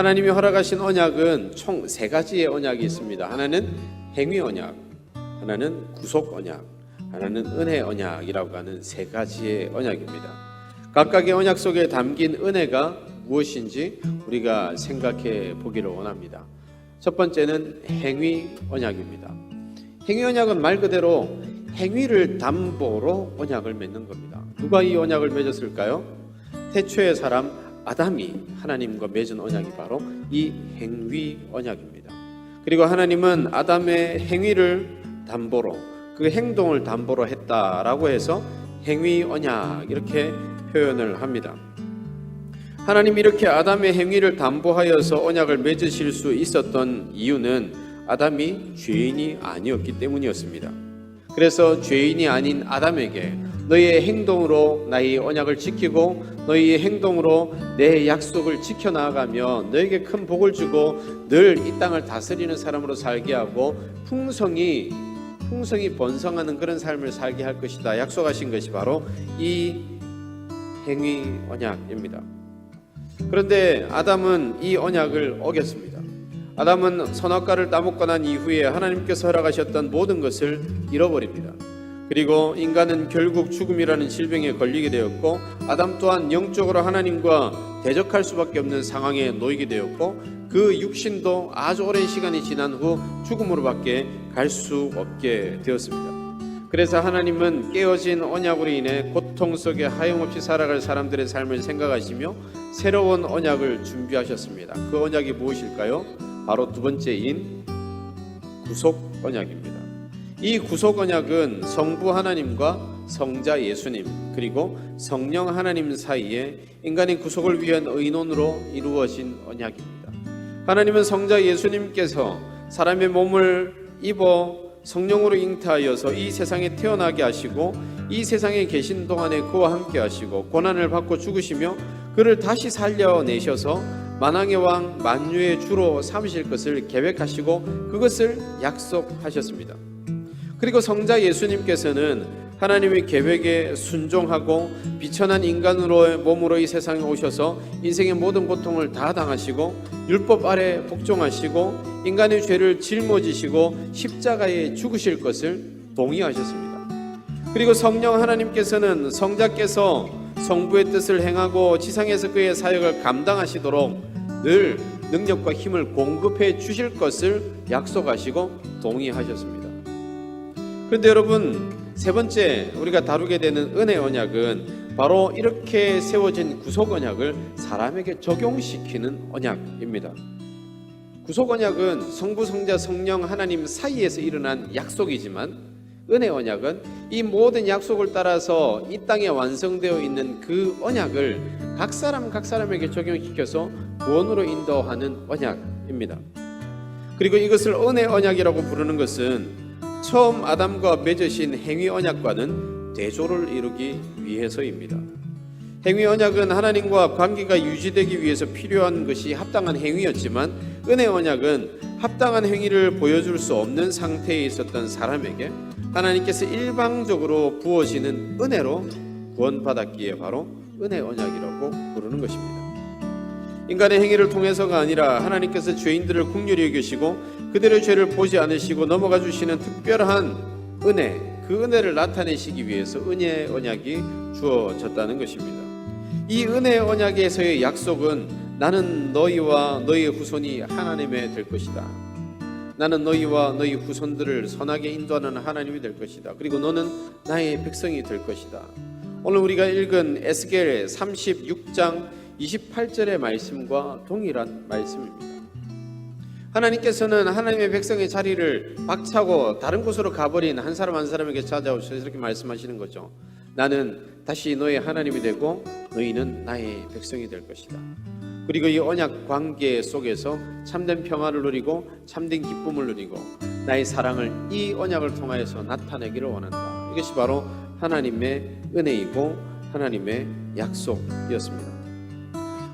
하나님이 허락하신 언약은 총 세 가지의 언약이 있습니다. 하나는 행위 언약, 하나는 구속 언약, 하나는 은혜 언약이라고 하는 세 가지의 언약입니다. 각각의 언약 속에 담긴 은혜가 무엇인지 우리가 생각해 보기를 원합니다. 첫 번째는 행위 언약입니다. 행위 언약은 말 그대로 행위를 담보로 언약을 맺는 겁니다. 누가 이 언약을 맺었을까요? 태초의 사람 아담이 하나님과 맺은 언약이 바로 이 행위 언약입니다. 그리고 하나님은 아담의 행위를 담보로 그 행동을 담보로 했다라고 해서 행위 언약 이렇게 표현을 합니다. 하나님 이렇게 아담의 행위를 담보하여서 언약을 맺으실 수 있었던 이유는 아담이 죄인이 아니었기 때문이었습니다. 그래서 죄인이 아닌 아담에게 너희의 행동으로 나의 언약을 지키고 너희의 행동으로 내 약속을 지켜나가며 너에게 큰 복을 주고 늘 이 땅을 다스리는 사람으로 살게 하고 풍성이 풍성이 번성하는 그런 삶을 살게 할 것이다. 약속하신 것이 바로 이 행위 언약입니다. 그런데 아담은 이 언약을 어겼습니다. 아담은 선악과를 따먹고 난 이후에 하나님께서 허락하셨던 모든 것을 잃어버립니다. 그리고 인간은 결국 죽음이라는 질병에 걸리게 되었고 아담 또한 영적으로 하나님과 대적할 수밖에 없는 상황에 놓이게 되었고 그 육신도 아주 오랜 시간이 지난 후 죽음으로밖에 갈 수 없게 되었습니다. 그래서 하나님은 깨어진 언약으로 인해 고통 속에 하염없이 살아갈 사람들의 삶을 생각하시며 새로운 언약을 준비하셨습니다. 그 언약이 무엇일까요? 바로 두 번째인 구속 언약입니다. 이 구속 언약은 성부 하나님과 성자 예수님 그리고 성령 하나님 사이에 인간의 구속을 위한 의논으로 이루어진 언약입니다. 하나님은 성자 예수님께서 사람의 몸을 입어 성령으로 잉태하여서 이 세상에 태어나게 하시고 이 세상에 계신 동안에 그와 함께 하시고 고난을 받고 죽으시며 그를 다시 살려내셔서 만왕의 왕 만유의 주로 삼으실 것을 계획하시고 그것을 약속하셨습니다. 그리고 성자 예수님께서는 하나님의 계획에 순종하고 비천한 인간으로의 몸으로 이 세상에 오셔서 인생의 모든 고통을 다 당하시고 율법 아래 복종하시고 인간의 죄를 짊어지시고 십자가에 죽으실 것을 동의하셨습니다. 그리고 성령 하나님께서는 성자께서 성부의 뜻을 행하고 지상에서 그의 사역을 감당하시도록 늘 능력과 힘을 공급해 주실 것을 약속하시고 동의하셨습니다. 그런데 여러분 세 번째 우리가 다루게 되는 은혜 언약은 바로 이렇게 세워진 구속 언약을 사람에게 적용시키는 언약입니다. 구속 언약은 성부 성자 성령 하나님 사이에서 일어난 약속이지만 은혜 언약은 이 모든 약속을 따라서 이 땅에 완성되어 있는 그 언약을 각 사람 각 사람에게 적용시켜서 구원으로 인도하는 언약입니다. 그리고 이것을 은혜 언약이라고 부르는 것은 처음 아담과 맺으신 행위 언약과는 대조를 이루기 위해서입니다. 행위 언약은 하나님과 관계가 유지되기 위해서 필요한 것이 합당한 행위였지만 은혜 언약은 합당한 행위를 보여줄 수 없는 상태에 있었던 사람에게 하나님께서 일방적으로 부어지는 은혜로 구원받았기에 바로 은혜 언약이라고 부르는 것입니다. 인간의 행위를 통해서가 아니라 하나님께서 죄인들을 국률히 여기시고 그들의 죄를 보지 않으시고 넘어가 주시는 특별한 은혜, 그 은혜를 나타내시기 위해서 은혜 언약이 주어졌다는 것입니다. 이 은혜 언약에서의 약속은 나는 너희와 너희의 후손이 하나님의 될 것이다. 나는 너희와 너희 후손들을 선하게 인도하는 하나님이 될 것이다. 그리고 너는 나의 백성이 될 것이다. 오늘 우리가 읽은 에스겔 36장 28절의 말씀과 동일한 말씀입니다. 하나님께서는 하나님의 백성의 자리를 박차고 다른 곳으로 가버린 한 사람 한 사람에게 찾아오셔서 이렇게 말씀하시는 거죠. 나는 다시 너의 하나님이 되고 너희는 나의 백성이 될 것이다. 그리고 이 언약 관계 속에서 참된 평화를 누리고 참된 기쁨을 누리고 나의 사랑을 이 언약을 통하여서 나타내기를 원한다. 이것이 바로 하나님의 은혜이고 하나님의 약속이었습니다.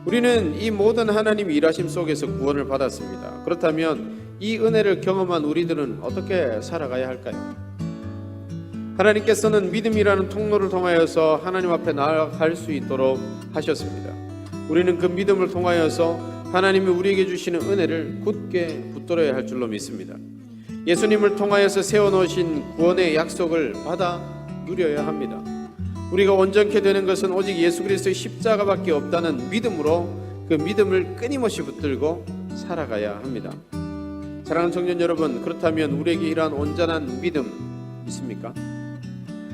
우리는 이 모든 하나님 일하심 속에서 구원을 받았습니다. 그렇다면 이 은혜를 경험한 우리들은 어떻게 살아가야 할까요? 하나님께서는 믿음이라는 통로를 통하여서 하나님 앞에 나아갈 수 있도록 하셨습니다. 우리는 그 믿음을 통하여서 하나님이 우리에게 주시는 은혜를 굳게 붙들어야 할 줄로 믿습니다. 예수님을 통하여서 세워놓으신 구원의 약속을 받아 누려야 합니다. 우리가 온전케 되는 것은 오직 예수 그리스도의 십자가밖에 없다는 믿음으로 그 믿음을 끊임없이 붙들고 살아가야 합니다. 사랑하는 청년 여러분, 그렇다면 우리에게 이러한 온전한 믿음 있습니까?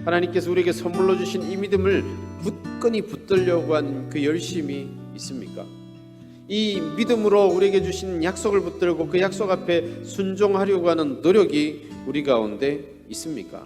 하나님께서 우리에게 선물로 주신 이 믿음을 굳건히 붙들려고 한 그 열심이 있습니까? 이 믿음으로 우리에게 주신 약속을 붙들고 그 약속 앞에 순종하려고 하는 노력이 우리 가운데 있습니까?